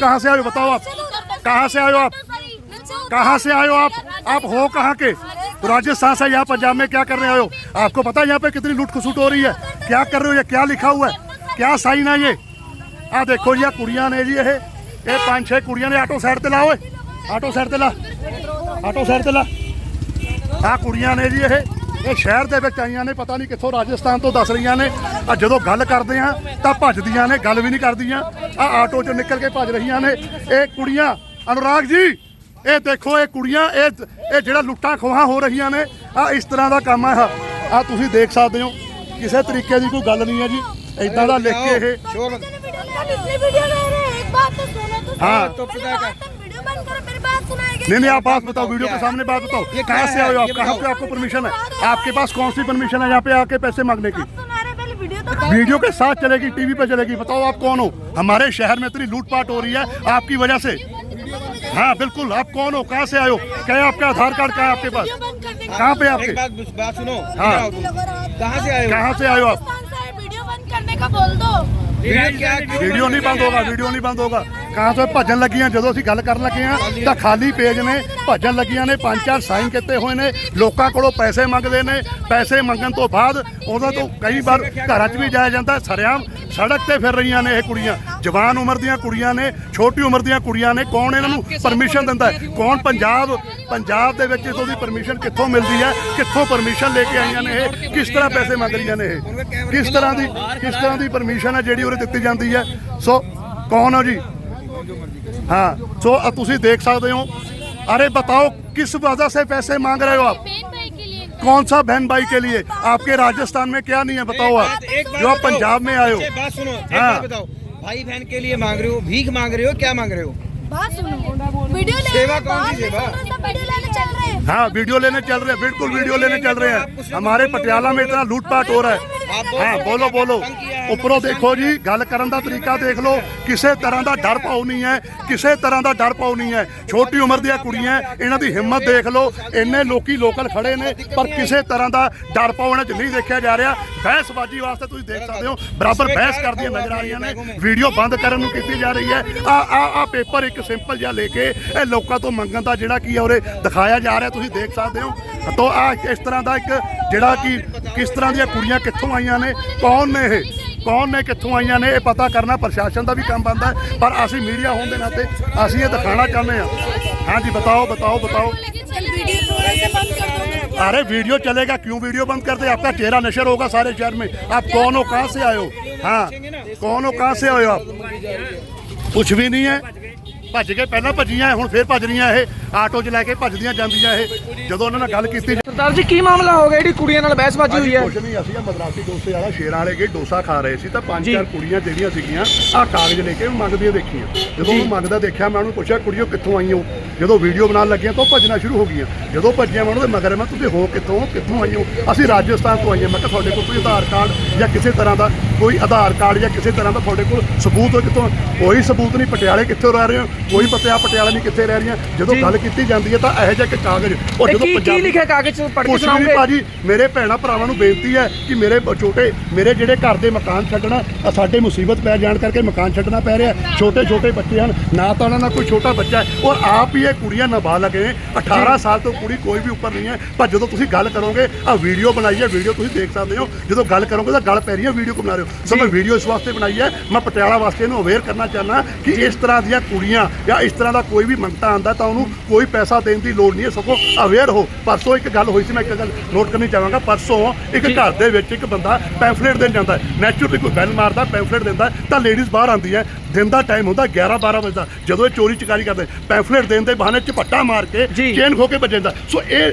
कहाँ से आए बताओ आप? कहाँ से आयो आप? कहाँ से आयो आप? आप हो कहाँ के? तो राजस्थान से यहाँ पंजाब में क्या कर रहे हो? आपको पता है यहाँ पे कितनी लूट खसूट हो रही है? क्या कर रहे हो ये? क्या लिखा हुआ है? क्या साइन है ये? आ देखो ये कुड़िया ने जी ये। पाँच छह कुड़िया ने ऑटो साइड ते लाओ ऑटो साइड ते ला। ऑटो साइड ते ला। आ कुड़िया ने ये। है ਇਹ ਇਹ ਸ਼ਹਿਰ ਦੇ ਵਿੱਚ ਆਈਆਂ ਨੇ ਪਤਾ ਨਹੀਂ ਕਿੱਥੋਂ ਰਾਜਸਥਾਨ ਤੋਂ ਦੱਸ ਰਹੀਆਂ ਨੇ ਆ ਜਦੋਂ ਗੱਲ ਕਰਦੇ ਆ ਤਾਂ ਭੱਜਦੀਆਂ ਨੇ ਗੱਲ ਵੀ ਨਹੀਂ ਕਰਦੀਆਂ ਆ ਆਟੋ ਚੋਂ ਨਿਕਲ ਕੇ ਭੱਜ ਰਹੀਆਂ ਨੇ ਇਹ ਕੁੜੀਆਂ ਅਨੁਰਾਗ ਜੀ ਇਹ ਦੇਖੋ ਇਹ ਕੁੜੀਆਂ ਇਹ ਇਹ ਜਿਹੜਾ ਲੁੱਟਾਂ ਖੋਹਾਂ ਹੋ ਰਹੀਆਂ ਨੇ ਆ ਇਸ ਤਰ੍ਹਾਂ ਦਾ ਕੰਮ ਆ ਆ ਤੁਸੀਂ ਦੇਖ ਸਕਦੇ ਹੋ ਕਿਸੇ ਤਰੀਕੇ ਦੀ ਕੋਈ ਗੱਲ ਨਹੀਂ ਹੈ ਜੀ ਇਦਾਂ ਦਾ ਲਿਖ ਕੇ ਇਹ शोर मत- पिछली वीडियो ले रहे हैं एक बात तो सुनो तो हाँ, नहीं नहीं आप बात बताओ वीडियो के सामने बात बताओ। कहाँ से आए हो आप? कहाँ पे आपको परमिशन है? आपके पास कौन सी परमिशन है यहाँ पे आके पैसे मांगने की? वीडियो के साथ चलेगी टीवी पे चलेगी। बताओ आप कौन हो? हमारे शहर में इतनी लूटपाट हो रही है आपकी वजह से। हाँ बिल्कुल आप कौन हो? कहाँ से आयो क्या आपका आधार कार्ड कहाँ आपके पास? कहाँ पे आपके? बात सुनो। हाँ। कहाँ से आयो कहाँ से आए आप? वीडियो नहीं बंद होगा वीडियो नहीं बंद होगा। ਨਹੀਂ ਤੋਂ ਭੱਜਣ ਲੱਗੀਆਂ, ਜਦੋਂ ਅਸੀਂ ਗੱਲ ਕਰਨ ਲੱਗੇ ਆ ਤਾਂ ਖਾਲੀ ਪੇਜ ਨੇ ਭੱਜਣ ਲੱਗੀਆਂ ਨੇ, ਪੰਜ ਚਾਰ ਸਾਈਨ ਕੀਤੇ ਹੋਏ ਨੇ, ਲੋਕਾਂ ਕੋਲੋਂ ਪੈਸੇ ਮੰਗਦੇ ਨੇ, ਪੈਸੇ ਮੰਗਣ ਤੋਂ ਬਾਅਦ ਉਹਨਾਂ ਤੋਂ ਕਈ ਵਾਰ ਘਰਾਂ 'ਚ ਵੀ ਜਾਇਆ ਜਾਂਦਾ, ਸਰਿਆਮ ਸੜਕ ਤੇ ਫਿਰ ਰਹੀਆਂ ਨੇ ਇਹ ਕੁੜੀਆਂ। ਜਵਾਨ ਉਮਰ ਦੀਆਂ ਕੁੜੀਆਂ ਨੇ, ਛੋਟੀ ਉਮਰ ਦੀਆਂ ਕੁੜੀਆਂ ਨੇ, ਕੌਣ ਇਹਨਾਂ ਨੂੰ ਪਰਮਿਸ਼ਨ ਦਿੰਦਾ ਕੌਣ ਪੰਜਾਬ ਪੰਜਾਬ ਦੇ ਵਿੱਚ ਇਸ ਦੀ ਪਰਮਿਸ਼ਨ ਕਿੱਥੋਂ ਮਿਲਦੀ ਹੈ, ਕਿੱਥੋਂ ਪਰਮਿਸ਼ਨ ਲੈ ਕੇ ਆਈਆਂ ਨੇ ਇਹ? ਕਿਸ ਤਰ੍ਹਾਂ ਪੈਸੇ ਮੰਗ ਰਹੀਆਂ ਨੇ ਇਹ? ਕਿਸ ਤਰ੍ਹਾਂ ਦੀ, ਕਿਸ ਤਰ੍ਹਾਂ ਦੀ ਪਰਮਿਸ਼ਨ ਹੈ ਜਿਹੜੀ ਉਰੇ ਦਿੱਤੀ ਜਾਂਦੀ ਹੈ? ਸੋ ਕੌਣ ਹੋ ਜੀ? हाँ तो सो तुम देख सकते हो। अरे बताओ किस वजह से पैसे मांग रहे हो आप? कौन सा बहन भाई के लिए? आपके राजस्थान में क्या नहीं है बताओ आप। जो आप पंजाब में आए हो। बात सुनो हाँ। बताओ। भाई बहन के लिए मांग रहे हो भीख मांग रहे हो क्या मांग रहे हो? वीडियो सेवा कौन सी सेवा? हाँ। वीडियो लेने चल रहे हैं बिल्कुल वीडियो लेने चल रहे हैं। हमारे पटियाला में इतना लूटपाट हो रहा है। हाँ बोलो बोलो। ਉੱਪਰੋਂ ਦੇਖੋ ਜੀ, ਗੱਲ ਕਰਨ ਦਾ ਤਰੀਕਾ ਦੇਖ ਲਓ। ਕਿਸੇ ਤਰ੍ਹਾਂ ਦਾ ਡਰ ਪਾਉ ਨਹੀਂ ਹੈ, ਕਿਸੇ ਤਰ੍ਹਾਂ ਦਾ ਡਰ ਪਾਉ ਨਹੀਂ ਹੈ। ਛੋਟੀ ਉਮਰ ਦੀਆਂ ਕੁੜੀਆਂ, ਇਹਨਾਂ ਦੀ ਹਿੰਮਤ ਦੇਖ ਲਓ, ਇੰਨੇ ਲੋਕੀ ਲੋਕਲ ਖੜੇ ਨੇ, ਪਰ ਕਿਸੇ ਤਰ੍ਹਾਂ ਦਾ ਡਰ ਪਾਉ ਇਹਨਾਂ 'ਚ ਨਹੀਂ ਦੇਖਿਆ ਜਾ ਰਿਹਾ। ਬਹਿਸਬਾਜ਼ੀ ਵਾਸਤੇ ਤੁਸੀਂ ਦੇਖ ਸਕਦੇ ਹੋ, ਬਰਾਬਰ ਬਹਿਸ ਕਰਦੀਆਂ ਨਜ਼ਰ ਆ ਰਹੀਆਂ ਨੇ। ਵੀਡੀਓ ਬੰਦ ਕਰਨ ਨੂੰ ਕੀਤੀ ਜਾ ਰਹੀ ਹੈ। ਆ ਆ ਆ ਪੇਪਰ ਇੱਕ ਸਿੰਪਲ ਜਿਹਾ ਲੈ ਕੇ ਇਹ ਲੋਕਾਂ ਤੋਂ ਮੰਗਣ ਦਾ ਜਿਹੜਾ ਕੀ ਹੈ ਉਰੇ ਦਿਖਾਇਆ ਜਾ ਰਿਹਾ, ਤੁਸੀਂ ਦੇਖ ਸਕਦੇ ਹੋ। ਤੋਂ, ਆ ਇਸ ਤਰ੍ਹਾਂ ਦਾ ਇੱਕ ਜਿਹੜਾ ਕਿ ਕਿਸ ਤਰ੍ਹਾਂ ਦੀਆਂ ਕੁੜੀਆਂ ਕਿੱਥੋਂ ਆਈਆਂ ਨੇ, ਕੌਣ ਨੇ ਇਹ? ਕੌਣ ਨੇ ਕਿੱਥੋਂ ਆਈਆਂ ਨੇ ਇਹ ਪਤਾ ਕਰਨਾ ਪ੍ਰਸ਼ਾਸਨ ਦਾ ਵੀ ਕੰਮ ਬਣਦਾ ਹੈ ਪਰ ਅਸੀਂ ਮੀਡੀਆ ਹੋਣ ਦੇ ਨਾਤੇ ਅਸੀਂ ਇਹ ਦਿਖਾਣਾ ਚਾਹੁੰਦੇ ਹਾਂ ਹਾਂਜੀ ਬਤਾਓ ਬਤਾਓ बताओ चल वीडियो थोड़ा सा बंद कर दो अरे वीडियो चलेगा क्यों वीडियो बंद कर दे आपका चेहरा नशर होगा सारे शहर में आप कौन हो कहाँ से आए हो हाँ कौन हो कहाँ से आए हो आप कुछ भी नहीं है ਭੱਜ ਕੇ ਪਹਿਲਾਂ ਭੱਜੀਆਂ ਹੁਣ ਫੇਰ ਭੱਜ ਰਹੀਆਂ ਇਹ। ਆਟੋ 'ਚ ਲੈ ਕੇ ਭੱਜਦੀਆਂ ਜਾਂਦੀਆਂ ਇਹ। ਜਦੋਂ ਉਹਨਾਂ ਨਾਲ ਗੱਲ ਕੀਤੀ ਸਰਦਾਰ ਜੀ ਕੀ ਮਾਮਲਾ ਹੋ ਗਿਆ? ਜਿਹੜੀ ਕੁੜੀਆਂ ਨਾਲ ਬਹਿਸਬਾਜ਼ੀ ਹੋਈ ਹੈ। ਕੁਛ ਨਹੀਂ ਅਸੀਂ ਮਦਰਾਸੀ ਡੋਸੇ ਵਾਲਾ ਸ਼ੇਰਾਂ ਵਾਲੇ ਗਏ ਡੋਸਾ ਖਾ ਰਹੇ ਸੀ। ਤਾਂ ਪੰਜ ਚਾਰ ਕੁੜੀਆਂ ਜਿਹੜੀਆਂ ਸੀਗੀਆਂ ਆਹ ਕਾਗਜ਼ ਲੈ ਕੇ ਮੰਗਦੀਆਂ ਦੇਖੀਆਂ। ਜਦੋਂ ਉਹਨੂੰ ਮੰਗਦਾ ਦੇਖਿਆ ਮੈਂ ਉਹਨੂੰ ਪੁੱਛਿਆ ਕੁੜੀਓ ਕਿੱਥੋਂ ਆਈ ਹੋ? ਜਦੋਂ ਵੀਡੀਓ ਬਣਾਉਣ ਲੱਗੀਆਂ ਤਾਂ ਉਹ ਭੱਜਣਾ ਸ਼ੁਰੂ ਹੋ ਗਈਆਂ। ਜਦੋਂ ਭੱਜੀਆਂ ਮੈਂ ਉਹਨਾਂ ਦੇ ਮਗਰ ਮੈਂ ਤੁਸੀਂ ਹੋ ਕਿੱਥੋਂ? ਕਿੱਥੋਂ ਆਈ ਹੋ? ਅਸੀਂ ਰਾਜਸਥਾਨ ਤੋਂ ਆਈਆਂ ਮੈਂ ਕਿਹਾ ਤੁਹਾਡੇ ਕੋਲ ਕੋਈ ਆਧਾਰ ਕਾਰਡ ਜਾਂ ਕਿਸੇ ਤਰ੍ਹਾਂ ਦਾ ਕੋਈ ਆਧਾਰ ਕਾਰਡ ਜਾਂ ਕਿਸੇ ਤਰ੍ਹਾਂ ਦਾ ਤੁਹਾਡੇ ਕੋਲ ਸਬੂਤ ਹੋ ਕਿੱਥੋਂ? ਕੋਈ ਸਬੂਤ ਨਹੀਂ ਪਟਿਆਲੇ ਕਿੱਥੇ ਰਹਿ ਰਹੇ ਹੋ? ਕੋਈ ਪਤਾ ਪਟਿਆਲਾ ਨਹੀਂ ਕਿੱਥੇ ਰਹਿ ਰਹੀਆਂ। ਜਦੋਂ। ਗੱਲ ਕੀਤੀ ਜਾਂਦੀ ਹੈ ਤਾਂ ਇਹੋ ਜਿਹਾ ਇੱਕ ਕਾਗਜ਼। ਉਹ ਇਹ ਜਦੋਂ ਕੀ ਕੀ ਪੰਜਾਬੀ ਲਿਖਿਆ ਕਾਗਜ਼ 'ਚ? ਪੜ੍ਹ ਕੇ ਕੁਛ ਵੀ ਸੁਣਾਓਗੇ? ਭਾਜੀ ਮੇਰੇ ਭੈਣਾ ਭਰਾਵਾਂ ਨੂੰ ਬੇਨਤੀ ਹੈ ਕਿ ਮੇਰੇ ਬ- ਛੋਟੇ ਮੇਰੇ ਜਿਹੜੇ ਘਰ ਦੇ ਮਕਾਨ ਛੱਡਣਾ ਆਹ ਸਾਡੇ ਮੁਸੀਬਤ ਪੈ ਜਾਣ ਕਰਕੇ ਮਕਾਨ ਛੱਡਣਾ ਪੈ ਰਿਹਾ। ਛੋਟੇ ਛੋਟੇ ਬੱਚੇ ਹਨ ਨਾ ਤਾਂ ਉਹਨਾਂ ਨਾਲ ਕੋਈ ਛੋਟਾ ਬੱਚਾ ਹੈ। ਔਰ ਆਪ ਹੀ ਇਹ ਕੁੜੀਆਂ ਨਾਬਾਲਗ ਨੇ। 18 ਸਾਲ ਤੋਂ ਕੁੜੀ ਕੋਈ ਵੀ ਉੱਪਰ ਨਹੀਂ ਹੈ। ਪਰ ਜਦੋਂ ਤੁਸੀਂ ਗੱਲ ਕਰੋਗੇ ਆ ਵੀਡੀਓ ਬਣਾਈ ਹੈ ਵੀਡੀਓ ਤੁਸੀਂ ਦੇਖ ਸਕਦੇ ਹੋ। ਜਦੋਂ ਗੱਲ ਕਰੋਗੇ ਤਾਂ ਗੱਲ ਪੈ ਰਹੀ ਹੈ ਵੀਡੀਓ ਕਿਉਂ ਬਣਾ ਰਹੇ ਹੋ। ਸੋ ਮੈਂ ਵੀਡੀਓ ਇਸ ਵਾਸਤੇ ਬਣਾਈ ਹੈ। ਮੈਂ ਪਟਿਆਲਾ ਵਾਸਤੇ ਇਹਨੂੰ ਅਵੇਅਰ ਕਰਨਾ ਚਾਹੁੰਦਾ ਕਿ ਇਸ ਤਰ੍ਹਾਂ ਦੀਆਂ ਕੁੜੀਆਂ ਜਾਂ ਇਸ ਤਰ੍ਹਾਂ ਦਾ ਕੋਈ ਵੀ ਮੰਗਤਾ ਆਂਦਾ ਤਾਂ ਉਹਨੂੰ ਕੋਈ ਪੈਸਾ ਦੇਣ ਦੀ ਲੋੜ ਨਹੀਂ ਹੈ। ਸਗੋਂ ਅਵੇਅਰ ਹੋ ਪਰਸੋਂ ਇੱਕ ਗੱਲ ਹੋਈ ਸੀ ਮੈਂ ਇੱਕ ਗੱਲ ਨੋਟ ਕਰਨੀ ਚਾਹਾਂਗਾ। ਪਰਸੋਂ ਇੱਕ ਘਰ ਦੇ ਵਿੱਚ ਇੱਕ ਬੰਦਾ ਪੈਂਫਲੇਟ ਦੇਣ ਜਾਂਦਾ ਨੈਚੁਰਲੀ ਕੋਈ ਬੈਲ ਮਾਰਦਾ ਪੈਂਫਲੇਟ ਦਿੰਦਾ ਤਾਂ ਲੇਡੀਜ਼ ਬਾਹਰ ਆਉਂਦੀ ਹੈ। ਦਿਨ ਦਾ ਟਾਈਮ ਹੁੰਦਾ 11 12 ਵਜੇ ਦਾ। ਜਦੋਂ ਇਹ ਚੋਰੀ ਚਕਾਰੀ ਕਰਦੇ ਪੈਂਫਲੇਟ ਦੇਣ ਦੇ ਬਹਾਨੇ ਝਪੱਟਾ ਮਾਰ ਕੇ। ਚੇਨ ਖੋ ਕੇ ਭੱਜ ਜਾਂਦਾ। ਸੋ ਇਹ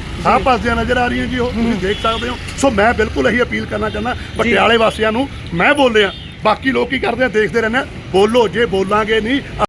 ਸਾਹ ਭੱਜਦੀਆਂ ਨਜ਼ਰ ਆ ਰਹੀਆਂ ਜੀ ਉਹ ਤੁਸੀਂ ਦੇਖ ਸਕਦੇ ਹੋ। ਸੋ ਮੈਂ ਬਿਲਕੁਲ ਇਹੀ ਅਪੀਲ ਕਰਨਾ ਚਾਹੁੰਦਾ ਪਟਿਆਲੇ ਵਾਸੀਆਂ ਨੂੰ ਮੈਂ ਬੋਲਿਆ ਬਾਕੀ ਲੋਕ ਕੀ ਕਰਦੇ ਆ ਦੇਖਦੇ ਰਹਿੰਦੇ ਆ ਬੋਲੋ ਜੇ ਬੋਲਾਂਗੇ ਨਹੀਂ